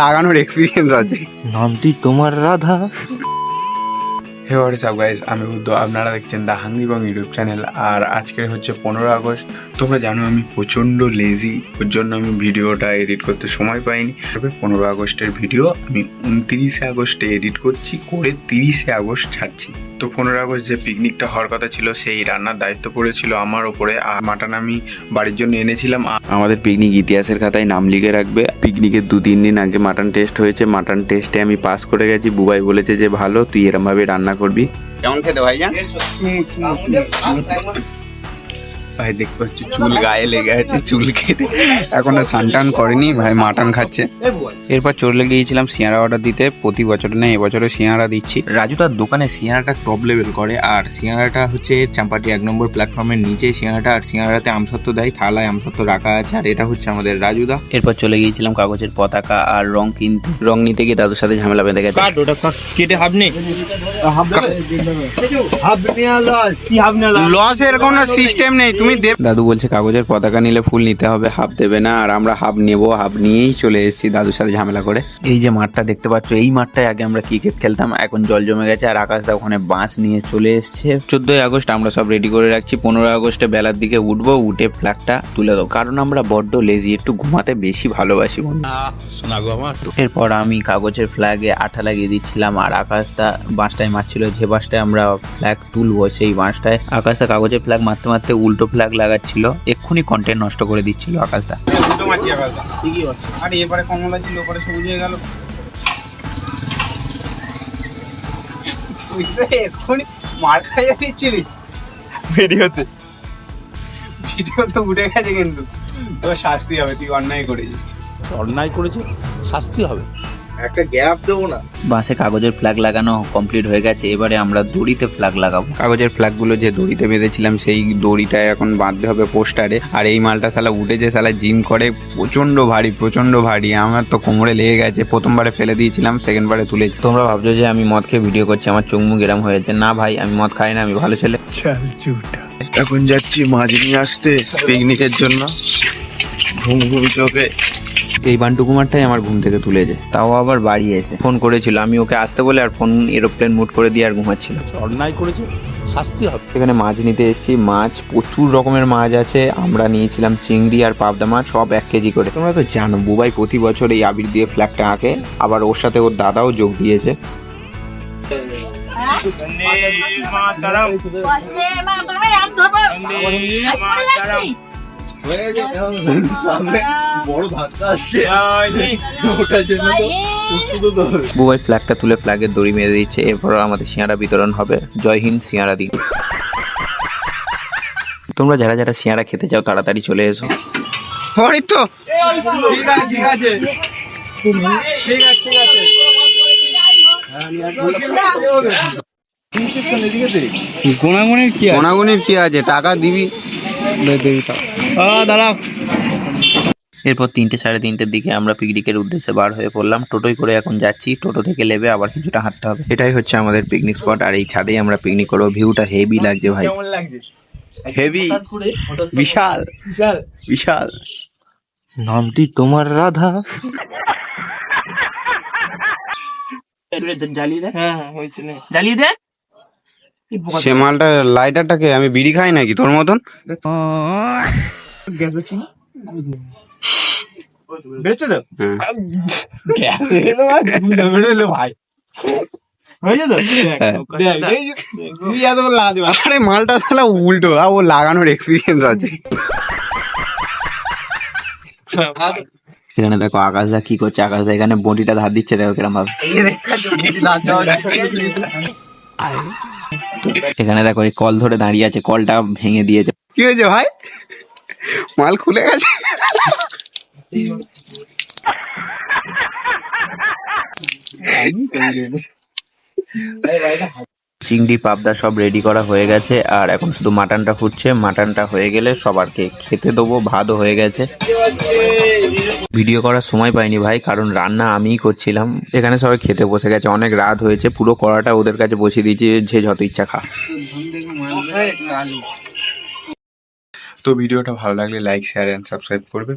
লাগানোর এক্সপিরিয়েন্স আছে। নামটি তোমার রাধা। হে গাইস আমি বুদ্ধ আপনারা দেখছেন দা হাঙ্গি বং ইউটিউব চ্যানেল। আর আজকে হচ্ছে পনেরো আগস্ট। তোমরা জানো আমি প্রচণ্ড লেজি ওর জন্য আমি ভিডিওটা এডিট করতে সময় পাইনি। তবে পনেরো আগস্টের ভিডিও আমি উনত্রিশে আগস্টে এডিট করছি করে তিরিশে আগস্ট ছাড়ছি। তো পনেরো আগস্ট যে পিকনিকটা হওয়ার কথা ছিল সেই রান্নার দায়িত্ব পড়েছিল আমার ওপরে আর মাটন আমি বাড়ির জন্য এনেছিলাম। আমাদের পিকনিক ইতিহাসের খাতায় নাম লিখে রাখবে। পিকনিকের দু তিন দিন আগে মাটন টেস্ট হয়েছে। মাটন টেস্টে আমি পাস করে গেছি। বুবাই বলেছে যে ভালো তুই এরমভাবে রান্না করবি। কেমন খেতে ভাই জান ভাই দেখতে পাচ্ছি চুল গায়ে লেগে আছে চুল কেটে এখনও সানটান করেনি ভাই মাটন খাচ্ছে এরপর চলে গিয়েছিলাম সিয়ারা অর্ডার দিতে প্রতি বছর না এবছরে সিয়ারা দিচ্ছি রাজু তার দোকানে সিয়ারাটা টপ লেভেল করে আর সিয়ারাটা হচ্ছে চাম্পাটি এক নম্বর প্ল্যাটফর্মের নিচে সিয়ারাটা আর সিয়ারাতে আমসত্ব দেয় থালায় আমসত্ব রাখা আছে আর এটা হচ্ছে আমাদের রাজুদা এরপর চলে গিয়েছিলাম কাগজের পতাকা আর রং কিনতে রং নিতে গিয়ে দাদুর সাথে ঝামেলা বেঁধে গেছে কাট কেটে হাফ নেই লসের কোনো সিস্টেম নেই তুমি দাদু বলছে কাগজের পতাকা নিলে ফুল নিতে হবে হাফ দেবে না আর আমরা হাফ নেব হাফ নিয়েই চলে এসেছি দাদুর সাথে ঝামেলা করে। এই যে মাঠটা দেখতে পাচ্ছ এই মাঠটায় আগে আমরা ক্রিকেট খেলতাম এখন জল জমে গেছে আর আকাশ দা ওখানে বাঁশ নিয়ে চলে এসছে। চোদ্দই আগস্ট আমরা সব রেডি করে রাখছি পনেরো আগস্টে বেলার দিকে উঠবো উঠে ফ্ল্যাগটা তুলে দেবো কারণ আমরা বড্ড লেজি একটু ঘুমাতে বেশি ভালোবাসি বন্ধু। এরপর আমি কাগজের ফ্ল্যাগে আঠা লাগিয়ে দিচ্ছিলাম আর আকাশটা বাঁশটায় মারছিল যে বাঁশটায় আমরা ফ্ল্যাগ তুলবো সেই বাঁশটায়। আকাশটা কাগজের ফ্ল্যাগ মারতে মারতে উল্টো ফ্ল্যাগ লাগাচ্ছিল এক্ষুনি কন্টেন্ট নষ্ট করে দিচ্ছিল আকাশদা। মাছি আকাশটা আর এবারে কমলা ছিল ওপরে সবুজ হয়ে গেল। এক্ষুনি মার খাইয়ে দিচ্ছিলি। ভিডিওতে। ভিডিও তো উঠে গেছে কিন্তু। তোর শাস্তি হবে তুই অন্যায় করেছিস। অন্যায় করেছে শাস্তি হবে। একটা গ্যাপ দেবো না। বাঁশে কাগজের ফ্ল্যাগ লাগানো কমপ্লিট হয়ে গেছে এবারে আমরা দড়িতে ফ্ল্যাগ লাগাবো। কাগজের ফ্ল্যাগগুলো যে দড়িতে বেঁধেছিলাম সেই দড়িটা এখন বাঁধতে হবে পোস্টারে। আর এই মালটা সালা উঠেছে সালা জিম করে প্রচণ্ড ভারী প্রচণ্ড ভারী। আমার তো কোমরে লেগে গেছে প্রথমবারে ফেলে দিয়েছিলাম সেকেন্ড বারে তুলেছি। তোমরা ভাবছ যে আমি মদ খেয়ে ভিডিও করছি আমার চুমু গেরাম হয়েছে না ভাই আমি মদ খাই না আমি ভালো ছেলে। এখন যাচ্ছি মাছ নিয়ে আসতে পিকনিকের জন্য। ঘুম ঘুম চোখে। এই বান্টু কুমারটাই আমার ঘুম থেকে তুলেছে তাও আবার বাড়ি এসে। ফোন করেছিল। আমি ওকে আসতে বলে আর ফোন এরোপ্লেন মুট করে দিয়ে আর ঘুমাচ্ছিল অন্যায় করেছে? শাস্তি হবে। এখানে মাছ নিতে এসেছি। মাছ প্রচুর রকমের মাছ আছে। আমরা নিয়েছিলাম চিংড়ি আর পাবদা মাছ সব এক কেজি করে। তোমরা তো জানো বুবাই প্রতি বছর এই আবির দিয়ে ফ্ল্যাগটা আঁকে। আবার ওর সাথে ওর দাদাও যোগ দিয়েছে। বড় ধাক্কা আসছে। বুবাই ফ্ল্যাগটা তুলে ফ্ল্যাগের দড়ি মেরে দিচ্ছে এরপর আমাদের সিয়ারা বিতরণ হবে। জয় হিন্দ সিয়ারা দিন। তোমরা যারা যারা সিয়ারা খেতে চাও তাড়াতাড়ি চলে এসো। হরি তো। ঠিক আছে ঠিক আছে। ঠিক আছে ঠিক আছে। গোনাগুনির কি গোনাগুনির কি আছে? টাকা দিবি? দাঁড়াও। এরপর তিনটে সাড়ে তিনটের দিকে আমরা পিকনিকের উদ্দেশ্যে বার হয়ে পড়লাম। টোটোয় করে এখন যাচ্ছি। টোটো থেকে নেবে আবার কিছুটা হাঁটতে হবে। এটাই হচ্ছে আমাদের পিকনিক স্পট আর এই ছাদেই আমরা পিকনিক করব। ভিউটা হেভি লাগছে ভাই। হেভি বিশাল। বিশাল। বিশাল। নামটি তোমার রাধা। জ্বালিয়ে দেখ হ্যাঁ হ্যাঁ হয়েছে জ্বালিয়ে দেখ সে মালটা লাইটারটাকে আমি বিড়ি খাই নাকি তোর মতন? গ্যাস বেরোচ্ছে বেরোচ্ছে তো? হ্যাঁ। বেরোলো ভাই। আরে মালটা তাহলে উল্টো ও লাগানোর এক্সপিরিয়েন্স আছে। এখানে দেখো আকাশদা কি করছে? আকাশ আকাশদা এখানে বটিটা ধার দিচ্ছে দেখো কিরম ভাবে। এখানে দেখো এই কল ধরে দাঁড়িয়ে আছে কলটা ভেঙে দিয়েছে কি হয়েছে ভাই মাল খুলে গেছে চিংড়ি, পাবদা সব রেডি করা হয়ে গেছে। আর এখন শুধু মাটনটা ফুটছে। মাটনটা হয়ে গেলে সবারকে খেতে দেবো। ভাতও হয়ে গেছে। ভিডিও করার সময় পাইনি ভাই, কারণ রান্না আমিই করছিলাম। এখানে সবাই খেতে বসে গেছে। অনেক রাত হয়েছে। পুরো কড়াটা ওদের কাছে বসিয়ে দিয়েছি যে যত ইচ্ছা খা। তো ভিডিওটা ভালো লাগলে লাইক শেয়ার অ্যান্ড সাবস্ক্রাইব করবে।